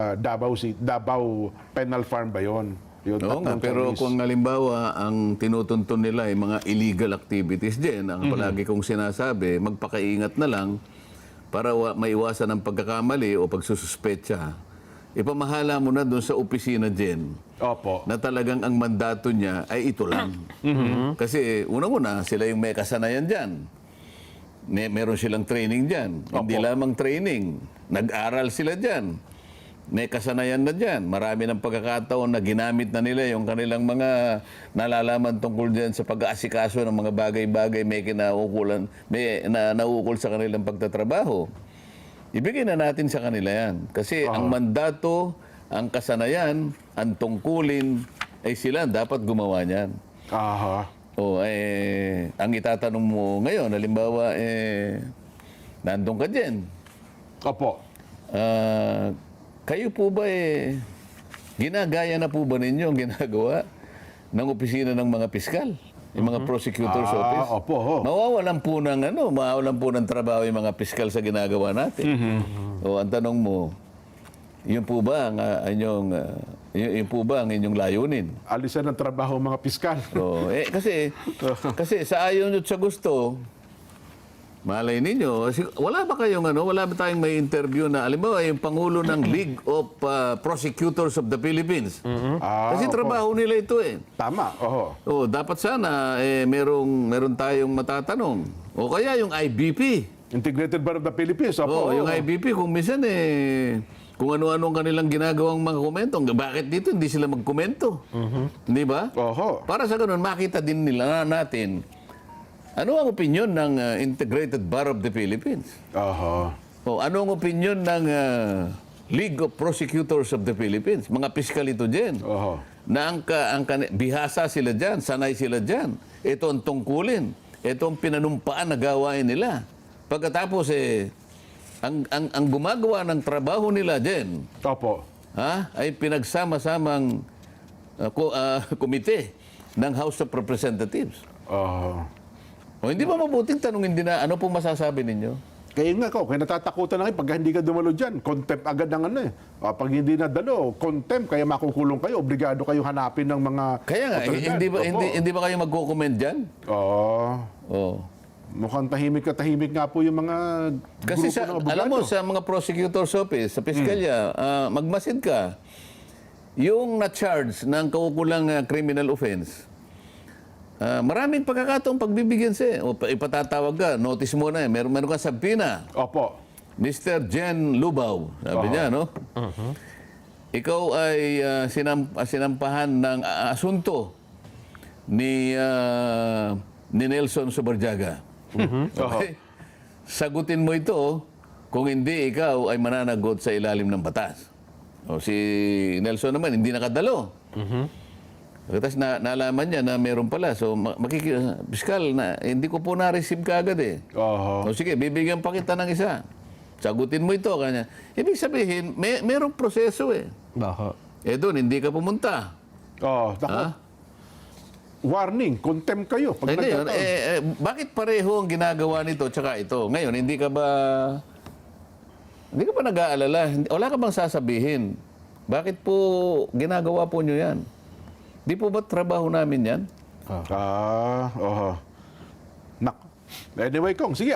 ah, Davao, City, Davao Penal Farm ba yun? Yung Oo nga, pero Chinese. kung halimbawa ang tinutuntun nila ay mga illegal activities din, ang Mhm. palagi kong sinasabi, magpakaingat na lang para wa- maiwasan ang pagkakamali o pagsususpecha. Ipamahala mo na doon sa opisina din Opo. na talagang ang mandato niya ay ito lang. Mhm. Kasi unang-una, sila yung may kasanayan dyan. May, meron silang training dyan. Hindi lamang training. Nag-aral sila dyan. May kasanayan na dyan. Marami ng pagkakataon na ginamit na nila yung kanilang mga nalalaman tungkol dyan sa pag-aasikaso ng mga bagay-bagay may kinaukulan, may na, naukol sa kanilang pagtatrabaho. Ibigay na natin sa kanila yan. Kasi ang mandato, ang kasanayan, ang tungkulin, ay sila dapat gumawa niyan. Aha. O, eh, ang itatanong mo ngayon, halimbawa, eh, nandun ka dyan. Opo. Ah, kayo po ba eh, ginagaya na po ba ninyo ang ginagawa ng opisina ng mga piskal? Yung mga prosecutor's Ah, office? opo, ho. Mawawalan po ng ano, mawawalan po ng trabaho yung mga piskal sa ginagawa natin. O ang tanong mo, yun po ba ang ah, inyong ah, yun, yun po ba ang inyong layunin? Alisan ng trabaho mga piskal. Oh, eh, kasi, kasi sa ayaw nyo at sa gusto, malay ninyo, wala ba kayong ano, wala ba tayong may interview na, alimbawa, yung Pangulo ng League of ah, Prosecutors of the Philippines. Ah, Kasi opo. trabaho nila ito eh. Tama. Oho. Oh, dapat sana eh, merong, meron tayong matatanong. O kaya yung IBP. Integrated Bar of the Philippines. Opo. Oh, yung IBP, kung minsan eh, kung ano-ano ang kanilang ginagawang mga komento, bakit dito hindi sila magkomento? Di ba? Oho. Para sa ganun, makita din nila natin ano ang opinion ng uh, Integrated Bar of the Philippines? Oho. O ano ang opinion ng uh, League of Prosecutors of the Philippines? Mga piskal ito dyan. Oho. Na ang, ka, ang kani- bihasa sila dyan, sanay sila dyan. Ito ang tungkulin. Ito ang pinanumpaan na gawain nila. Pagkatapos eh, ang, ang, ang gumagawa ng trabaho nila dyan, Opo. ha, ay pinagsama-samang uh, ko, uh, komite ng House of Representatives. Oho. O hindi ba mabuting tanongin din na ano pong masasabi ninyo? Kaya nga ko, kaya natatakutan na kayo pag hindi ka dumalo dyan. Contempt agad ng ano eh. Ah, pag hindi nadalo, contempt, kaya makukulong kayo. Obligado kayong hanapin ng mga Kaya nga, otoridad. hindi ba, Opo. hindi, hindi ba kayo magko-comment dyan? Oo. Oh. Mukhang tahimik na tahimik nga po yung mga Kasi grupo sa, ng abogado. alam mo, sa mga prosecutor's office, sa piskalya, ah, magmasid ka. Yung na-charge ng kaukulang ah, criminal offense, ah, maraming pagkakataong pagbibigyan siya. O pa- ipatatawag ka, notice mo na eh, meron, meron kang sabina. Opo. Mr. Jen Lubaw, sabi niya, no? Ikaw ay ah, sinam- ah, sinampahan ng ah, asunto ni ah, ni Nelson Sobarjaga. Okay? Sagutin mo ito kung hindi ikaw ay mananagot sa ilalim ng batas. O si Nelson naman hindi nakadalo. Tapos na, nalaman niya na meron pala. So ma- makiki Piskal, na, hindi ko po na-receive kaagad eh. Oho. O sige, bibigyan pa kita ng isa. Sagutin mo ito. Kanya. Ibig sabihin, may, merong proseso eh. Baka. Eh doon, hindi ka pumunta. Oh, naku. Ha? Warning, contempt kayo. Pag Eh, ngayon, eh, eh, bakit pareho ang ginagawa nito tsaka ito? Ngayon, hindi ka ba... Hindi ka ba nag-aalala? Wala ka bang sasabihin? Bakit po ginagawa po nyo yan? Di po ba trabaho namin yan? Ah, oho. Nak. Anyway, Kong, sige,